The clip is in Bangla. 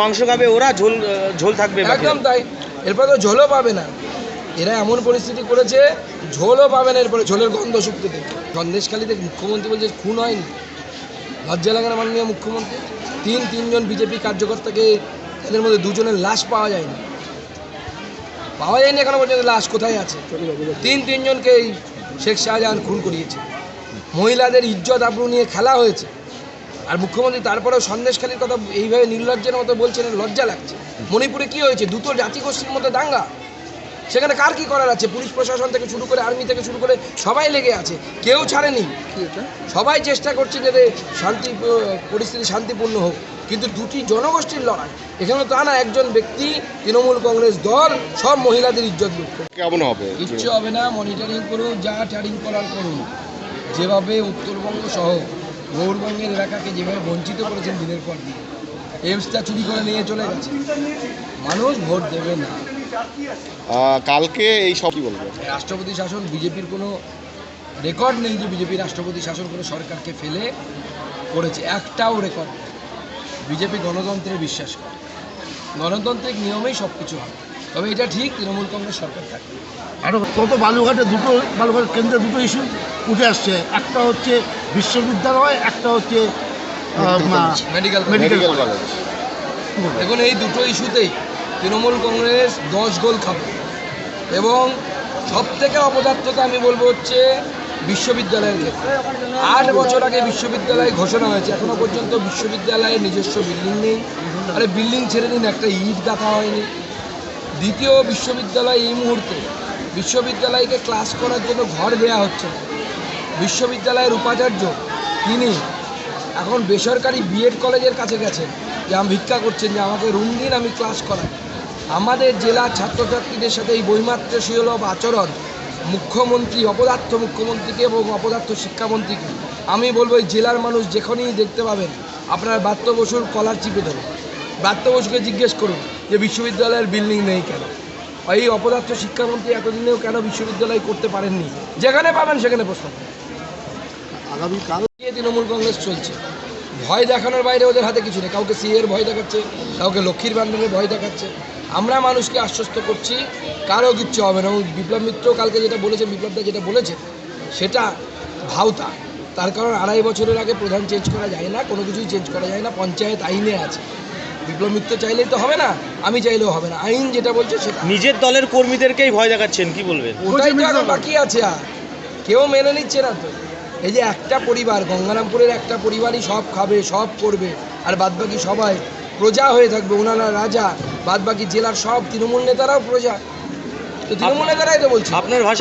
মাংস খাবে, ওরা ঝোল ঝোল থাকবে একদম তাই। এরপরে তো ঝোলও পাবে না। এরা এমন পরিস্থিতি করেছে, ঝোলও পাবে না এরপরে, ঝোলের গন্ধ শুকতে থেকে সন্দেশখালীতে মুখ্যমন্ত্রী বলছে, খুন হয়নি। লজ্জা লাগে না মাননীয় মুখ্যমন্ত্রী, তিন, তিনজন বিজেপি কার্যকর্তাকে এদের মধ্যে দুজনের লাশ পাওয়া যায়নি। পাওয়া যায়নি এখনও পর্যন্ত, লাশ কোথায় আছে? তিন তিনজনকে শেখ শাহজাহান খুন করিয়েছে। মহিলাদের ইজ্জত আবরু নিয়ে খেলা হয়েছে। আর মুখ্যমন্ত্রী তারপরেও সন্দেশখালীর কথা এইভাবে নির্লজ্জের মতো বলছেন লজ্জা লাগছে। মণিপুরে কি হয়েছে? দুটো জাতিগোষ্ঠীর মধ্যে দাঙ্গা। সেখানে কার কি করার আছে? পুলিশ প্রশাসন থেকে শুরু করে আর্মি থেকে শুরু করে সবাই লেগে আছে। কেউ ছাড়েনি। সবাই চেষ্টা করছে যাতে শান্তি পরিস্থিতি শান্তিপূর্ণ হোক। কিন্তু দুটি জনগোষ্ঠীর লড়াই এখানে তা না একজন ব্যক্তি তৃণমূল কংগ্রেস দল সব মহিলাদের ইজ্জত কেমন হবে? কিচ্ছু হবে না মনিটরিং করুন যা ট্যারিং করার করুন। যেভাবে উত্তরবঙ্গ সহ গৌরবঙ্গের এলাকাকে যেভাবে বঞ্চিত করেছেন দিনের পর দিন এমসটা চুরি করে নিয়ে চলে গেছে। মানুষ ভোট দেবে না। কালকে এই সব কি বলব? রাষ্ট্রপতি শাসন বিজেপির কোনো রেকর্ড নেই যে বিজেপি রাষ্ট্রপতি শাসন করে সরকারকে ফেলে করেছে। একটাও রেকর্ড নেই। বিজেপি গণতন্ত্রে বিশ্বাস করে। গণতান্ত্রিক নিয়মেই সব কিছু হয়। তবে এটা ঠিক তৃণমূল কংগ্রেস সরকার থাকবে আরও কত বালুঘাটে দুটো বালুঘাট কেন্দ্রে দুটো ইস্যু উঠে আসছে। একটা হচ্ছে বিশ্ববিদ্যালয় একটা হচ্ছে মেডিকেল মেডিকেল কলেজ দেখুন এই দুটো ইস্যুতেই তৃণমূল কংগ্রেস দশ গোল খাবে। এবং সব থেকে অপদার্থতা আমি বলব হচ্ছে বিশ্ববিদ্যালয়ের ক্ষেত্রে। আট বছর আগে বিশ্ববিদ্যালয় ঘোষণা হয়েছে এখনও পর্যন্ত বিশ্ববিদ্যালয়ের নিজস্ব বিল্ডিং নেই। আরে বিল্ডিং ছেড়ে দিন একটা ইট দেখা হয়নি। দ্বিতীয় বিশ্ববিদ্যালয় এই মুহূর্তে বিশ্ববিদ্যালয়কে ক্লাস করার জন্য ঘর দেয়া হচ্ছে না। বিশ্ববিদ্যালয়ের উপাচার্য, তিনি এখন বেসরকারি বিএড কলেজের কাছে গেছেন, যে আমি ভিক্ষা করছেন, যে আমাকে রুম দিন, আমি ক্লাস করাই। আমাদের জেলার ছাত্রছাত্রীদের সাথে এই বৈমাত্র্যশীলভ আচরণ, মুখ্যমন্ত্রী, অপদার্থ মুখ্যমন্ত্রীকে এবং অপদার্থ শিক্ষামন্ত্রীকে, আমি বলব এই জেলার মানুষ যেখানেই দেখতে পাবেন, আপনার ব্রাত্য বসুর কলার চিপে ধরুন। ব্রাত্য বসুকে জিজ্ঞেস করুন যে বিশ্ববিদ্যালয়ের বিল্ডিং নেই কেন? এই অপদার্থ শিক্ষামন্ত্রী এতদিনেও কেন বিশ্ববিদ্যালয় করতে পারেননি? যেখানে পাবেন সেখানে প্রশ্ন। আগামীকাল তৃণমূল কংগ্রেস চলছে। ভয় দেখানোর বাইরে ওদের হাতে কিছু নেই। কাউকে সিএর ভয় দেখাচ্ছে কাউকে লক্ষ্মীর ভাণ্ডারের ভয় দেখাচ্ছে। আমরা মানুষকে আশ্বস্ত করছি কারও কিচ্ছু হবে না। এবং বিপ্লব মিত্র কালকে যেটা বলেছে বিপ্লবদা যেটা বলেছে সেটা ভাওতা। তার কারণ আড়াই বছরের আগে প্রধান চেঞ্জ করা যায় না কোনো কিছুই চেঞ্জ করা যায় না পঞ্চায়েত আইনে আছে। বিপ্লব মিত্র চাইলেই তো হবে না আমি চাইলেও হবে না। আইন যেটা বলছে সেটা। নিজের দলের কর্মীদেরকেই ভয় দেখাচ্ছেন কি বলবেন? ওটাই তো এখন বাকি আছে আর। কেউ মেনে নিচ্ছে না তো। এই যে একটা পরিবার গঙ্গারামপুরের একটা পরিবারই সব খাবে সব করবে আর বাদবাকি সবাই প্রজা হয়ে থাকবে ওনারা রাজা বাদবাকি জেলার সব তৃণমূল নেতারাও প্রজা। তো তৃণমূল নেতারাই তো বলছে। আপনার ভাষা